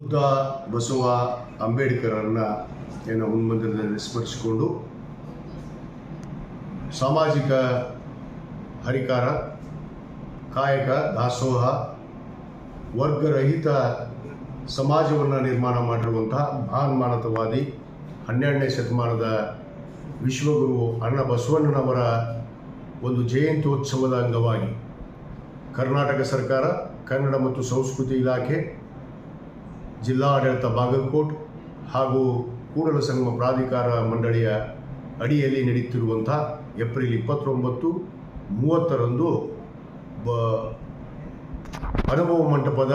ಬುದ್ಧ ಬಸವ ಅಂಬೇಡ್ಕರನ್ನ ಏನು ಮುನ್ಮಂದಿರದಲ್ಲಿ ಸ್ಮರಿಸಿಕೊಂಡು ಸಾಮಾಜಿಕ ಹರಿಕಾರ, ಕಾಯಕ, ದಾಸೋಹ, ವರ್ಗರಹಿತ ಸಮಾಜವನ್ನು ನಿರ್ಮಾಣ ಮಾಡಿರುವಂತಹ ಮಹಾನ್ಮಾನತವಾದಿ ಹನ್ನೆರಡನೇ ಶತಮಾನದ ವಿಶ್ವಗುರು ಅಣ್ಣ ಬಸವಣ್ಣನವರ ಒಂದು ಜಯಂತ್ಯೋತ್ಸವದ ಅಂಗವಾಗಿ ಕರ್ನಾಟಕ ಸರ್ಕಾರ, ಕನ್ನಡ ಮತ್ತು ಸಂಸ್ಕೃತಿ ಇಲಾಖೆ ಜಿಲ್ಲಾ ಆಡಳಿತ ಬಾಗಲಕೋಟ್ ಹಾಗೂ ಕೂಡಲ ಸಂಗಮ ಪ್ರಾಧಿಕಾರ ಮಂಡಳಿಯ ಅಡಿಯಲ್ಲಿ ನಡೆಯುತ್ತಿರುವಂಥ ಏಪ್ರಿಲ್ ಇಪ್ಪತ್ತೊಂಬತ್ತು ಮೂವತ್ತರಂದು ಬ ಅನುಭವ ಮಂಟಪದ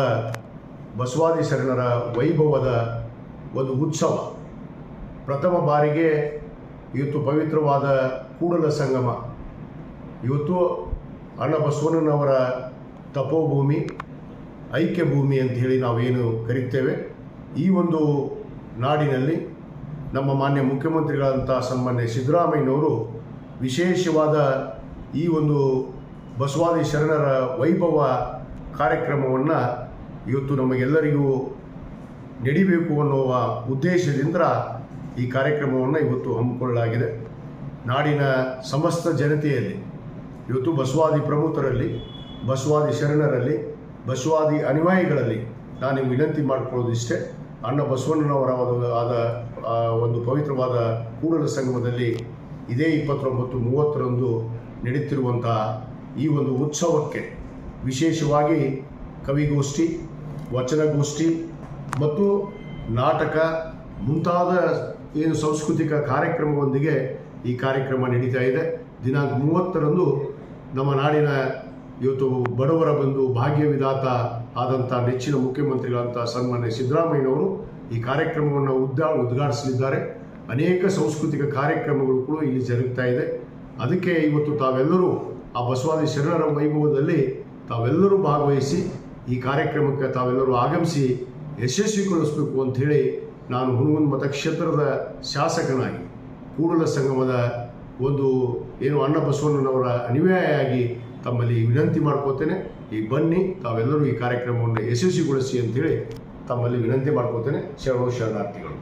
ಬಸವಾದಿ ಶರಣರ ವೈಭವದ ಒಂದು ಉತ್ಸವ. ಪ್ರಥಮ ಬಾರಿಗೆ ಇವತ್ತು ಪವಿತ್ರವಾದ ಕೂಡಲ ಸಂಗಮ. ಇವತ್ತು ಅಣ್ಣ ಬಸವಣ್ಣನವರ ತಪೋಭೂಮಿ ಐಕ್ಯ ಭೂಮಿ ಅಂತ ಹೇಳಿ ನಾವೇನು ಕರೀತೇವೆ? ಈ ಒಂದು ನಾಡಿನಲ್ಲಿ ನಮ್ಮ ಮಾನ್ಯ ಮುಖ್ಯಮಂತ್ರಿಗಳಂಥ ಸನ್ಮಾನ್ಯ ಸಿದ್ದರಾಮಯ್ಯನವರು ವಿಶೇಷವಾದ ಈ ಒಂದು ಬಸವಾದಿ ಶರಣರ ವೈಭವ ಕಾರ್ಯಕ್ರಮವನ್ನು ಇವತ್ತು ನಮಗೆಲ್ಲರಿಗೂ ನಡಿಬೇಕು ಅನ್ನುವ ಉದ್ದೇಶದಿಂದ ಈ ಕಾರ್ಯಕ್ರಮವನ್ನು ಇವತ್ತು ಹಮ್ಮಿಕೊಳ್ಳಲಾಗಿದೆ. ನಾಡಿನ ಸಮಸ್ತ ಜನತೆಯಲ್ಲಿ, ಇವತ್ತು ಬಸವಾದಿ ಪ್ರಮುಖರಲ್ಲಿ, ಬಸವಾದಿ ಶರಣರಲ್ಲಿ ಬಸವಾದಿ ಅನುಯಾಯಿಗಳಲ್ಲಿ ನಾನು ವಿನಂತಿ ಮಾಡಿಕೊಳ್ಳೋದಿಷ್ಟೇ ಅಣ್ಣ ಬಸವಣ್ಣನವರ ಒಂದು ಆದ ಒಂದು ಪವಿತ್ರವಾದ ಕೂಡಲ ಸಂಗಮದಲ್ಲಿ ಇದೇ ಇಪ್ಪತ್ತೊಂಬತ್ತು ಮೂವತ್ತರಂದು ನಡೀತಿರುವಂತಹ ಈ ಒಂದು ಉತ್ಸವಕ್ಕೆ ವಿಶೇಷವಾಗಿ ಕವಿಗೋಷ್ಠಿ, ವಚನಗೋಷ್ಠಿ ಮತ್ತು ನಾಟಕ ಮುಂತಾದ ಏನು ಸಾಂಸ್ಕೃತಿಕ ಕಾರ್ಯಕ್ರಮದೊಂದಿಗೆ ಈ ಕಾರ್ಯಕ್ರಮ ನಡೀತಾ ಇದೆ. ದಿನಾಂಕ ಮೂವತ್ತರಂದು ನಮ್ಮ ನಾಡಿನ ಇವತ್ತು ಬಡವರ ಬಂಧು ಭಾಗ್ಯವಿದಾತ ಆದಂಥ ನೆಚ್ಚಿನ ಮುಖ್ಯಮಂತ್ರಿಗಳಂಥ ಸನ್ಮಾನ್ಯ ಸಿದ್ದರಾಮಯ್ಯನವರು ಈ ಕಾರ್ಯಕ್ರಮವನ್ನು ಉದ್ದಾ, ಉದ್ಘಾಟಿಸಲಿದ್ದಾರೆ. ಅನೇಕ ಸಾಂಸ್ಕೃತಿಕ ಕಾರ್ಯಕ್ರಮಗಳು ಕೂಡ ಇಲ್ಲಿ ಜರುಗ್ತಾ ಇದೆ. ಅದಕ್ಕೆ ಇವತ್ತು ತಾವೆಲ್ಲರೂ ಆ ಬಸವಾದಿ ಶರಣರ ವೈಭವದಲ್ಲಿ ತಾವೆಲ್ಲರೂ ಭಾಗವಹಿಸಿ ಈ ಕಾರ್ಯಕ್ರಮಕ್ಕೆ ತಾವೆಲ್ಲರೂ ಆಗಮಿಸಿ ಯಶಸ್ವಿಗೊಳಿಸಬೇಕು ಅಂಥೇಳಿ ನಾನು ಹುಣಗುಂದ ಮತಕ್ಷೇತ್ರದ ಶಾಸಕನಾಗಿ ಕೂಡಲ ಸಂಗಮದ ಒಂದು ಏನು ಅಣ್ಣ ಬಸವಣ್ಣನವರ ಅನಿವಾರ್ಯಾಗಿ ತಮ್ಮಲ್ಲಿ ವಿನಂತಿ ಮಾಡ್ಕೋತೇನೆ ಈ ಬನ್ನಿ, ತಾವೆಲ್ಲರೂ ಈ ಕಾರ್ಯಕ್ರಮವನ್ನು ಯಶಸ್ವಿಗೊಳಿಸಿ ಅಂತೇಳಿ ತಮ್ಮಲ್ಲಿ ವಿನಂತಿ ಮಾಡ್ಕೋತೇನೆ. ಶರಣು ಶರಣಾರ್ಥಿಗಳು.